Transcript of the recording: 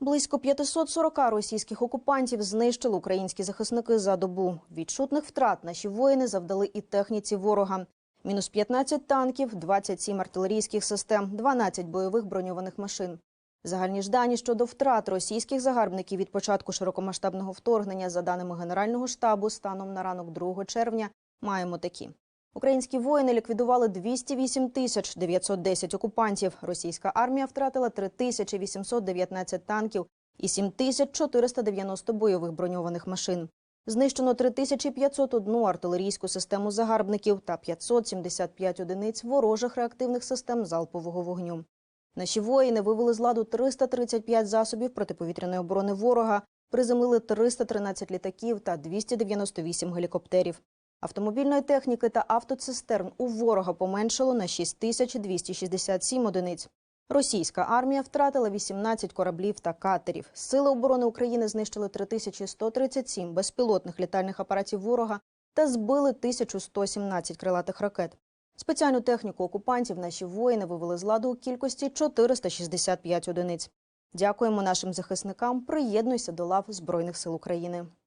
Близько 540 російських окупантів знищили українські захисники за добу. Відчутних втрат наші воїни завдали і техніці ворога. Мінус 15 танків, 27 артилерійських систем, 12 бойових броньованих машин. Загальні ж дані щодо втрат російських загарбників від початку широкомасштабного вторгнення, за даними Генерального штабу, станом на ранок 2 червня, маємо такі. Українські воїни ліквідували 208 тисяч 910 окупантів. Російська армія втратила 3819 танків і 7490 бойових броньованих машин. Знищено 3501 артилерійську систему загарбників та 575 одиниць ворожих реактивних систем залпового вогню. Наші воїни вивели з ладу 335 засобів протиповітряної оборони ворога, приземлили 313 літаків та 298 гелікоптерів. Автомобільної техніки та автоцистерн у ворога поменшало на 6267 одиниць. Російська армія втратила 18 кораблів та катерів. Сили оборони України знищили 3137 безпілотних літальних апаратів ворога та збили 1117 крилатих ракет. Спеціальну техніку окупантів наші воїни вивели з ладу у кількості 465 одиниць. Дякуємо нашим захисникам. Приєднуйся до лав Збройних сил України.